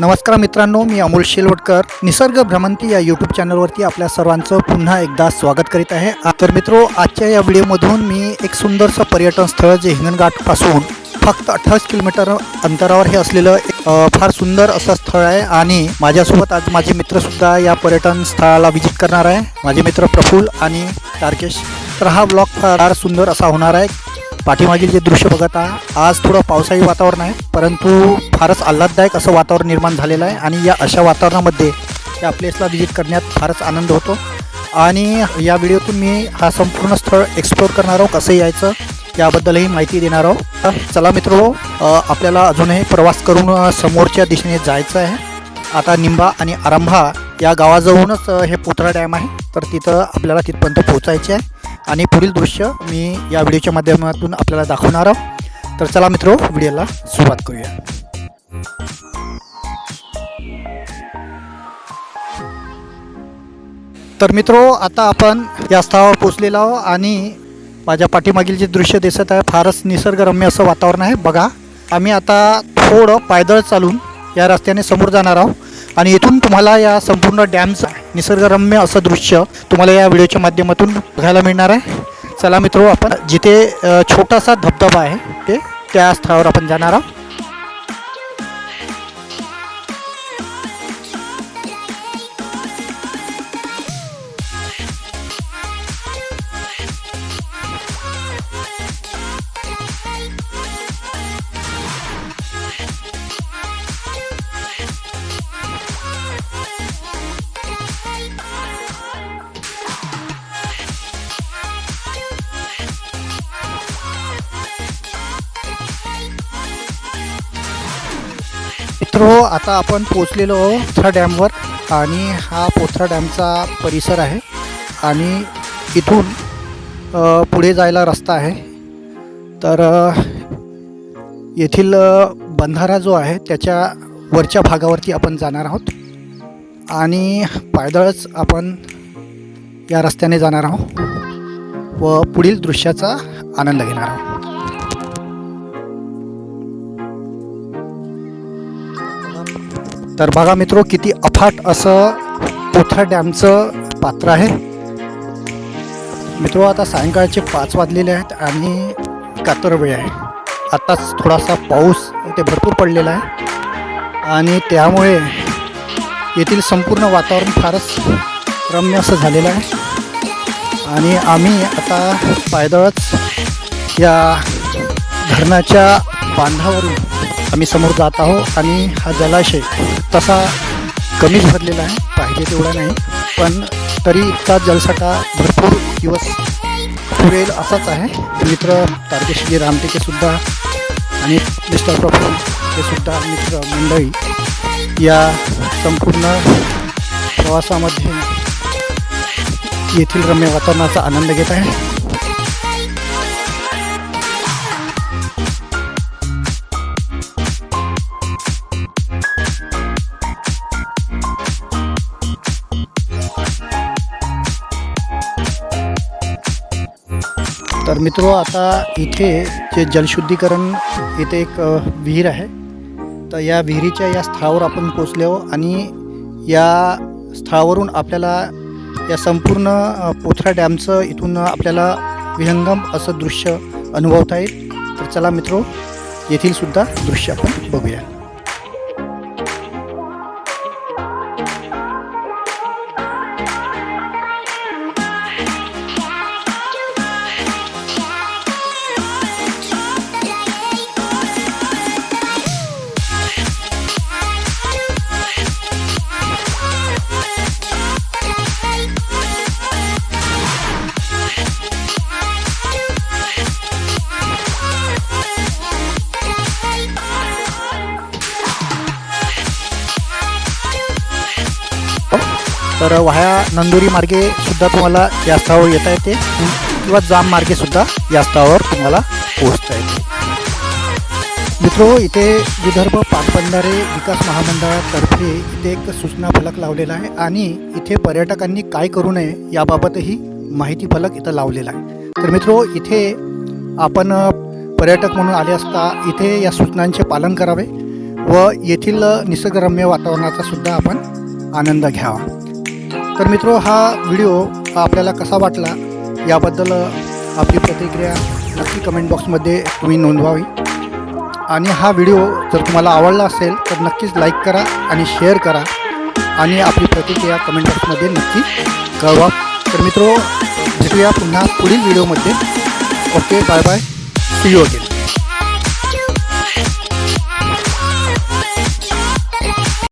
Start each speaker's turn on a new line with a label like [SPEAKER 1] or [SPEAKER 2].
[SPEAKER 1] नमस्कार मित्रांनो मी अमोल शेलवटकर. निसर्ग भ्रमंती या यूट्यूब चॅनलवरती आपल्या सर्वांचं पुन्हा एकदा स्वागत करीत आहे. तर मित्रो आजच्या या व्हिडिओमधून मी एक सुंदरसं पर्यटन स्थळ जे हिंगणघाटपासून फक्त अठ्ठावीस किलोमीटर अंतरावर हे असलेलं एक, फार सुंदर असं स्थळ आहे. आणि माझ्यासोबत आज माझे मित्रसुद्धा या पर्यटन स्थळाला व्हिजिट करणार आहे. माझे मित्र प्रफुल्ल आणि तारकेश. तर हा ब्लॉग फार सुंदर असा होणार आहे. पाठीमागील जे दृश्य बघत आहात आज थोडं पावसाळी वातावरण आहे परंतु फारच आल्हाददायक असं वातावरण निर्माण झालेलं आहे आणि या अशा वातावरणामध्ये या प्लेसला व्हिजिट करण्यात फारच आनंद होतो. आणि या व्हिडिओतून मी हा संपूर्ण स्थळ एक्सप्लोअर करणार आहोत कसं यायचं. याबद्दलही माहिती देणार आहोत. चला मित्र आपल्याला अजूनही प्रवास करून समोरच्या दिशेने जायचं आहे. आता निंबा आणि आरंभा या गावाजवळूनच हे पुतळा डॅम आहे. तर तिथं आपल्याला तिथपर्यंत पोहोचायचे आहे. आणि पुढील दृश्य मी या व्हिडिओच्या माध्यमातून आपल्याला दाखवणार आहोत. तर चला मित्र व्हिडिओला सुरुवात करूया. तर मित्रो आता आपण या स्थळावर पोचलेलो आहोत आणि माझ्या पाठीमागील जे दृश्य दिसत आहे फारच निसर्गरम्य असं वातावरण आहे. बघा आम्ही आता थोडं पायदळ चालून या रस्त्याने समोर जाणार आहोत. आणि इथून तुम्हाला या संपूर्ण डॅमचं निसर्गरम्य असं दृश्य तुम्हाला या व्हिडिओच्या माध्यमातून बघायला मिळणार आहे. चला मित्रो आपण जिथे छोटासा धबधबा आहे ते त्या स्थळावर आपण जाणार आहोत. मित्रो हो, आता आपण पोचलेलो आहो पोथरा डॅमवर आणि हा पोथरा डॅमचा परिसर आहे. आणि इथून पुढे जायला रस्ता आहे. तर येथील बंधारा जो आहे त्याच्या वरच्या भागावरती आपण जाणार आहोत. आणि पायदळच आपण या रस्त्याने जाणार आहोत व पुढील दृश्याचा आनंद घेणार आहोत. तर बघा मित्रो किती अफाट असं पोथरा डॅमचं पात्र आहे. मित्रो आता सायंकाळचे पाच वाजलेले आहेत आणि कातर वेळ आहे. आत्ताच थोडासा पाऊस ते भरपूर पडलेला आहे. आणि त्यामुळे येथील संपूर्ण वातावरण फारच रम्य असं झालेलं आहे. आणि आम्ही आता पायदळच या धरणाच्या बांधावरून आम्ही समोर जात आहोत आणि हा जलाशय तसा कमीच भरलेला आहे पाहिजे तेवढा नाही. पण तरी इतका जलसाठा भरपूर दिवस पुरेल असाच आहे. मित्र तारकेशजी रामटेके सुद्धा आणि मिस्टर प्रफुल हे सुद्धा मित्र मंडळी या संपूर्ण प्रवासामध्ये येथील रम्य वातावरणाचा आनंद घेत आहे तर मित्रो आता इथे जे जलशुद्धीकरण इथे एक विहीर आहे. तर या विहिरीच्या या स्थळावर आपण पोचलो आणि या स्थळावरून आपल्याला या संपूर्ण पोथरा डॅमचं इथून आपल्याला विहंगम असं दृश्य अनुभवता येईल. तर चला मित्रो येथीलसुद्धा दृश्य आपण बघूया. तर वाया नंदुरी मार्गे सुद्धा तुम्हाला या येता येते. किंवा जाम मार्गे सुद्धा या तुम्हाला पोहोचता येते. मित्रो इथे विदर्भ पाटबंधारे विकास महामंडळातर्फे इथे एक सूचना फलक लावलेला आहे आणि इथे पर्यटकांनी काय करू नये याबाबतही माहिती फलक इथं लावलेला आहे. तर मित्रो इथे आपण पर्यटक म्हणून आले असता इथे या सूचनांचे पालन करावे व येथील निसर्गरम्य वातावरणाचा सुद्धा आपण आनंद घ्यावा. तर मित्रो हा व्हिडिओ आपल्याला कसा वाटला याबद्दल आपली प्रतिक्रिया नक्की कमेंट बॉक्समध्ये तुम्ही नोंदवावी. आणि हा व्हिडिओ जर तुम्हाला आवडला असेल तर नक्कीच लाईक करा आणि शेअर करा. आणि आपली प्रतिक्रिया कमेंट बॉक्समध्ये नक्की कळवा. तर मित्रो भेटूया पुन्हा पुढील व्हिडिओमध्ये. Okay bye bye see you again